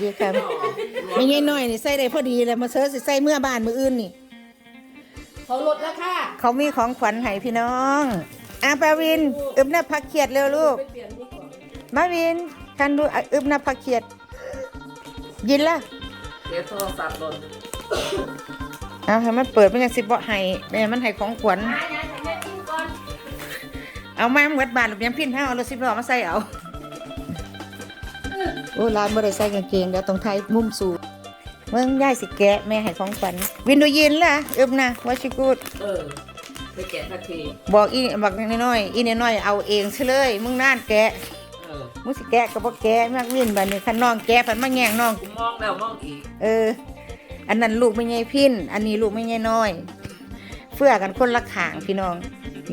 ดีค่ะไม่ใช่น้อยนี่ใส่ได้พอดีเลยมาเซิร์ชสิใส่เมื่อบ้านมืออื่นนี่ เขาลดแล้วค่ะเขามีของขวัญให้พี่น้องอาปาวินอึบหน้าพักเขียดเร็วลูกไปเปลี่ยนนี่ก่อนมาวินกันดูอะอึบหน้าพักเขียด ยินละเดี๋ยวโทรศัพท์หล่นเอาให้มันเปิดมันยังสิบ่ให้แม่มันให้ของขวัญยายยายแม่กินก่อนเอามาเหมือนบาทหรือยังพินห้าเอารถสิบล้อมาใส่เอา โอ้ร้านบ่ได้ใส่กางเกงเดี๋ยวต้องไทยมุมสูงเมืองย่ายสิแกะแม่ให้ของขวัญวินดูยินล่ะอึบนะว่าชิกูดเออไปแกะทักทีบอกอีบอกน้อยๆอีน้อยๆเอาเองเฉลยมึงน่านแกะเออมึงสิแกะก็บ่แกะมากวินบัดนี้คันน้องแกะพันมาแย่งน้อง กูมองแล้วมองอีกเออ อันนั้นลูกไม่ใหญ่พินอันนี้ลูกไม่ใหญ่น้อยเพื่อกันคนละขางพี่น้อง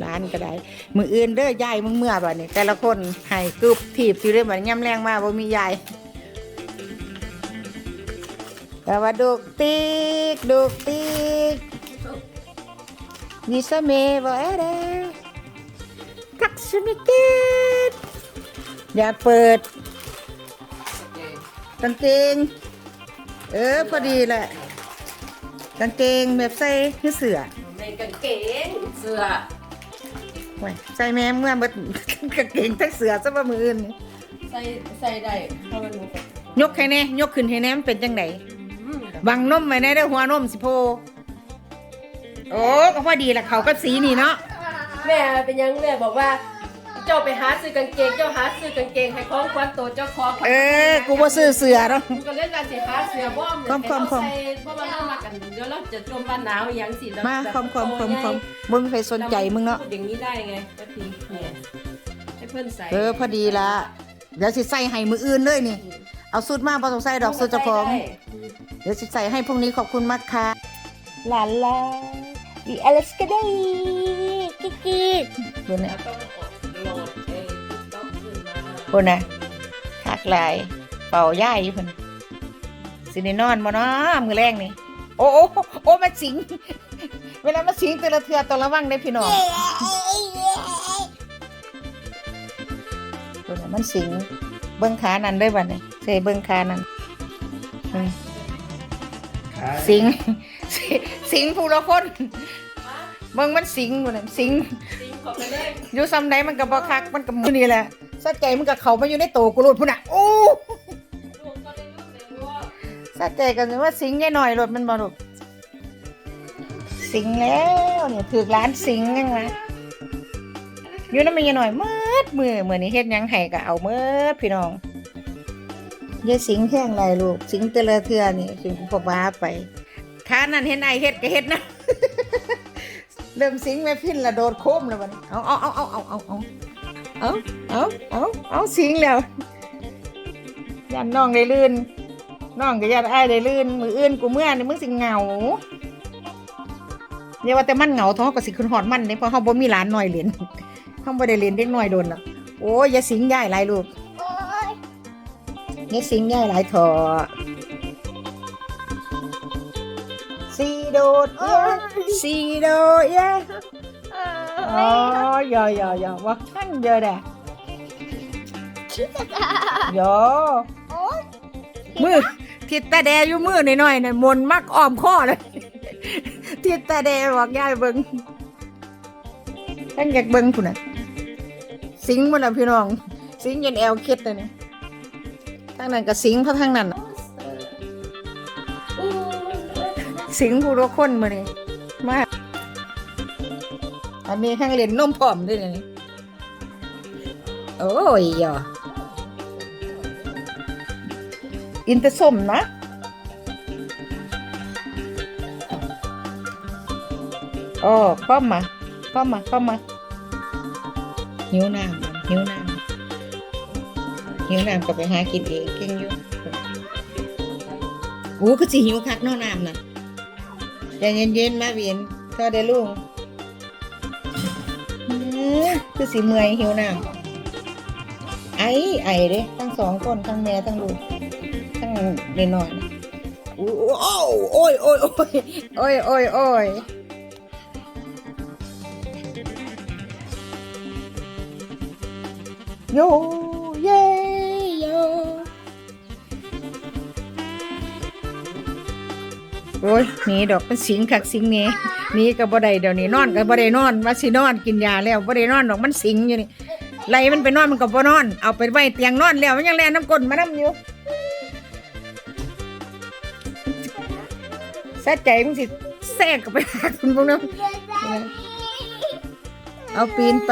ร้านก็ได้ มืออื่นเด้อยายมึงเมื่อบัดนี้แต่ละคนให้กึบถีบสิเด้อบัดนี้ย่ำแรงมาบ่มียาย แต่ว่าดุกติกดุกติกวิสเมบ่เอเดทักษมิเกตอย่าเปิดเออกางเกงเออพอดีแหละกางเกงแบบใส่คือเสือในกางเกงเสื้อไว้ใส่แม่เมื่อบัดกางเกงทั้งเสือซะว่ามืออื่นนี่ใส่ใส่ได้เพราะมันหมูกับยกให้แน่ยกขึ้นให้แน่มันเป็นจังไดอืม บังนมไว้แน่ได้อหัวนมสิโพ โอ้ก็พอดีละเขากับสีนี่เนาะ แม่เป็นยังแม่บอกว่า เจ้าไปหาซื้อกางเกงเจ้าหาซื้อกางเกงให้ของควันโตเจ้าของเออ กูบ่ซื้อเสือเนาะก็เล่นการสิหาเสือบ้อมคอมคอมคอมใส่เพราะว่าเรามากันเดี๋ยวเราจะจมบ้านหนาวอหย่างสิแล้วมาแบบคอมคอมคอมคอมบ่มีใครสนใจมึงเนาะ พูดอย่างนี้ได้ไงป้าพีเนี่ยให้เพื่อนใส่เออพอดีละเดี๋ยวสิใส่ให้มืออื่นเลยนี่ เอาสุดมาบ่ต้องใส่ดอกสุดเจ้าของ ได้ เดี๋ยวสิใส่ให้พรุ่งนี้ขอบคุณมากค่ะลาลาดีอลิสก็ได้กิ๊กกิ๊กดูนะแล้วต้องโหลดเอ้ต้องขึ้นมาคนนะคักหลายเป่าย่ายอยู่เพิ่นสิได้นอนบ่เนาะมือแรงนี่ โอ้โอ้โอ้มันสิง เวลามันสิงแต่ละเทือต้องระวังได้อพี่น้องคนน่ะมันสิงเบิ้งขานั่นได้บัดนี้เสเบิ้งขานั่นอืม สิงสิงผู้ละคนเบิ่งมันสิงอยู่นั่นสิงอยู่ซ้ำใดมันก็บ่คักมันก็มือนี่แหละสะใจมันก็เข้ามาอยู่ในโตกูโลดพุ่นน่ะโอ้ลูกก็เลยลูกเลยว่าสะใจกันว่าสิงแย่หน่อยโลดมันบ่ลูกสิงแล้วเนี่ยถือร้านสิงยังวะอยู่นำมันยายหน่อยมืดมือมื้อนี้เฮ็ดยังให้ก็เอามืดพี่น้อง ย่าสิงแห้งไรลูก สิงแต่ละเทื่อนี่สิงพบ้าไปขานั่นเห็นไอเฮ็ดก็เฮ็ดนะเริ่มสิงแม่พินละโดดโคมแล้วบัดนี้เอาเอาเอาเอาเอาเอาเอาเอาเอาเอาเอาสิงแล้วยันน้องได้ลื่นน้องก็ยันไอ้ายได้ลื่นมืออื่นกูเมื่อนี่มึงสิเหงาอย่าว่าแต่มันเหงาท้องก็สิขึ้นหอดมันเนี่ยเพราะเขาบ่มีหลานน้อยเล่นเขาบ่ได้เล่นเด็กน้อยโดนหรอกโอ้ยอย่าสิงย่ายหลายลูก อย่าสิงย่ายหลายเถอะสีโดดเย้สีโดดเย้อ๋อยอยอยอว่าขั้นเยอะแดะโยมือทิดตาแดอยู่มือหน่อยๆน่ะมนมักอ้อมข้อเลยทิดตาแดบอกยายเบิงตั้งอยากเบิ้งคุณน่ะ สิงหมันละพี่น้อง สิงยันแอวเคล็ดเลยนี่ ทั้งนั้นก็สิงเพราะทั้งนั้นสิงผู้ทุกคนมาเลยมาอันนี้ข้างเล่นนมผอมด้วยนี่โอ้ยอะอินเตอร์ส้มนะโอ้เข้ามาเข้ามาเข้ามาหิวน้ำหิวน้ำ หิวน้ำก็ไปหากินเองเก่งอยู่โอ้ก็สิหิวคักนอน้ำนะใจเย็นๆมาเวียนก็ได้ลุงอืมคือสีเมื่อยหิวน้ำไอ้ไอเด้ทั้งสองคนทั้งแม่ทั้งลูกทั้งเด็กน้อยนอู้โอ้ยโอ้ยโอ้ยโอ้ยโอ้ยโอ้ยโยเยโย โอ้ยนี่ดอกเป็นสิงคักสิงนี้นี่ก็บ่ได้เดี๋ยวนี้นอนก็บ่ได้นอนว่าสินอนกินยาแล้วบ่ได้นอนดอกมันสิงอยู่นี่ไล่มันไปนอนมันก็บ่นอน เอาไปไว้เตียงนอนแล้วมันยังแล่นน้ำก้นมานํอยู่สะใจมึงสิแทรกเข้าไปหาคุณพวกนั้นเอาปีนไป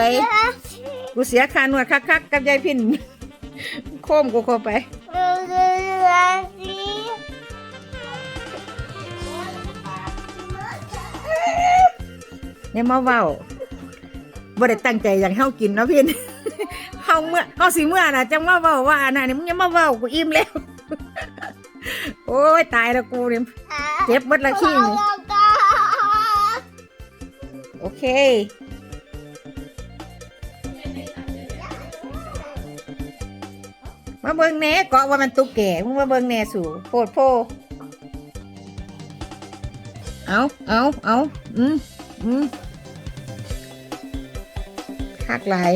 กูเสียค่านวดคักๆกับยายพินโค้มกูเข้าไป เนี่ยมาเว้าบ่ได้ตั้งใจอย่างเฮากินเนาะพี่เฮาเมื่อเฮาสิเมื่อน่ะจังมาเว้าว่าอันนั้นนี่มึงอย่ามาเว้ากูอิ่มแล้ว โอ้ยตายแล้วกูนี่เจ็บหมดละขี้นี่โอเคมาเบิ่งแหน่เกาะว่ามันตุ๊กแก่มึงมาเบิ่งแหน่สู่โพดโพเอาเอาเอาอืมอืม หักหลาย